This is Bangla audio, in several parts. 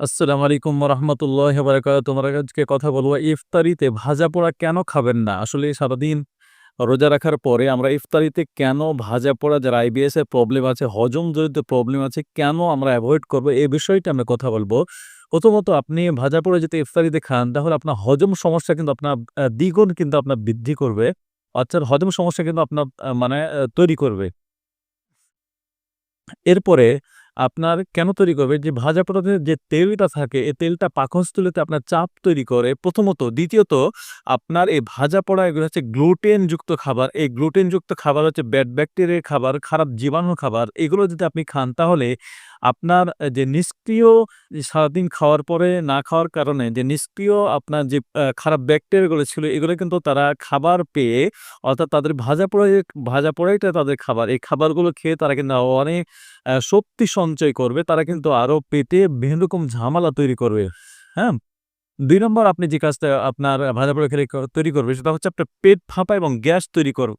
আসসালামু আলাইকুম রহমতুল্লাহ বারাকাত তোমার আজকে কথা বলব ইফতারিতে ভাজা পোড়া কেন খাবেন না? আসলে সারাদিন রোজা রাখার পরে আমরা ইফতারিতে কেন ভাজা পোড়া, যারা আইবিএস এর প্রবলেম আছে, হজম জড়িত প্রবলেম আছে, কেন আমরা অ্যাভয়েড করব? এই বিষয়টা আমরা কথা বলব। প্রথমত আপনি ভাজা পোড়া যদি ইফতারিতে খান, তাহলে আপনার হজম সমস্যা কিন্তু আপনার দ্বিগুণ কিন্তু আপনার বৃদ্ধি করবে। অর্থাৎ হজম সমস্যা কিন্তু আপনার মানে তৈরি করবে। এরপরে আপনার কেন তৈরি করবে? যে ভাজা পোড়াতে যে তেলটা থাকে, এই তেলটা পাকস্থলীতে আপনার চাপ তৈরি করে প্রথমত। দ্বিতীয়ত আপনার এই ভাজা পোড়া এগুলো হচ্ছে গ্লুটেনযুক্ত খাবার। এই গ্লুটেনযুক্ত খাবার হচ্ছে ব্যাড ব্যাকটেরিয়ার খাবার, খারাপ জীবাণু খাবার। এগুলো যদি আপনি খান তাহলে আপনার যে নিষ্ক্রিয় সারাদিন খাওয়ার পরে না খাওয়ার কারণে যে নিষ্ক্রিয় আপনার যে খারাপ ব্যাকটেরিয়াগুলো ছিল এগুলো কিন্তু তারা খাবার পেয়ে অর্থাৎ তাদের ভাজা পোড়াই ভাজা পোড়াইটা তাদের খাবার। এই খাবারগুলো খেয়ে তারা কিন্তু অনেক শক্তি সঞ্চয় করবে। তারা কিন্তু আরও পেটে বিভিন্ন রকম ঝামেলা তৈরি করবে। হ্যাঁ? দুই নম্বর আপনি যে কাজটা আপনার ভাজা পোড়া খেলে তৈরি করবে সেটা হচ্ছে আপনার পেট ফাঁপা এবং গ্যাস তৈরি কর?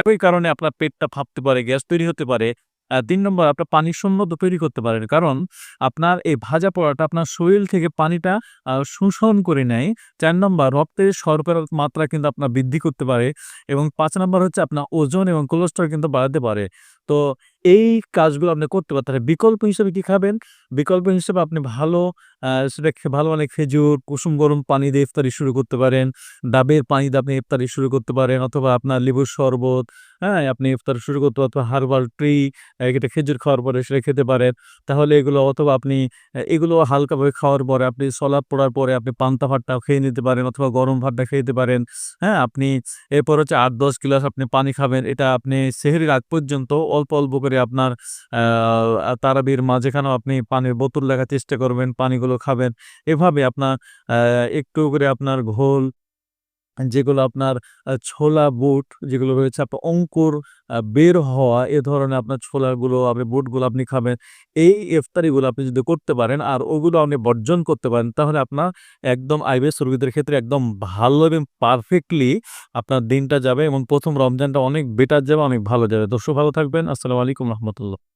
একই কারণে আপনার পেটটা ফাঁপতে পারে, গ্যাস তৈরি হতে পারে। ৩ নম্বর আপনার পানি শূন্যতা তৈরি করতে পারেন। কারণ আপনার এই ভাজা পোড়াটা আপনার শরীর থেকে পানিটা শোষণ করে নেয়। চার নম্বর রক্তের শর্করার মাত্রা কিন্তু আপনার বৃদ্ধি করতে পারে এবং পাঁচ নম্বর হচ্ছে আপনার ওজন এবং কোলেস্ট্রল কিন্তু বাড়াতে পারে। তো এই কাজগুলো আপনি করতে পারতেন বিকল্প হিসেবে কি খাবেন? বিকল্প হিসেবে আপনি ভালো সেটা ভালো অনেক খেজুর, কুসুম গরম পানি দিয়ে ইফতারি শুরু করতে পারেন। ডাবের পানি দিয়ে আপনি ইফতারি শুরু করতে পারেন অথবা আপনার লেবুর শরবত, হ্যাঁ? আপনি ইফতার শুরু করতে অথবা হার্বাল ট্রি এটা খেজুর খাওয়ার পরে সেটা খেতে পারেন। তাহলে এগুলো অথবা আপনি এগুলো হালকাভাবে খাওয়ার পরে আপনি সলাদ পড়ার পরে আপনি পান্তা ভাতটাও খেয়ে নিতে পারেন অথবা গরম ভাতটা খেয়ে নিতে পারেন। হ্যাঁ? আপনি এরপর হচ্ছে আট দশ গ্লাস আপনি পানি খাবেন। এটা আপনি সেহরির আগ পর্যন্ত অল্প, অল্প করে আপনার তারাবির মাঝখানেও আপনি পানির বোতল রাখার চেষ্টা করবেন, পানিগুলো খাবেন। এভাবে আপনার একটু করে আপনার ঘোল যেগুলো আপনার ছোলা বুট যেগুলো রয়েছে আপনার অঙ্কুর বের হওয়া এ ধরনের আপনার ছোলাগুলো আপনি বুটগুলো আপনি খাবেন। এই ইফতারিগুলো আপনি যদি করতে পারেন আর ওগুলো আপনি বর্জন করতে পারেন তাহলে আপনার একদম আইবিএস রোগীদের ক্ষেত্রে একদম ভালো এবং পারফেক্টলি আপনার দিনটা যাবে এবং প্রথম রমজানটা অনেক বেটার যাবে, অনেক ভালো যাবে। দর্শক ভালো থাকবেন। আসসালামু আলাইকুম রহমতুল্লাহ।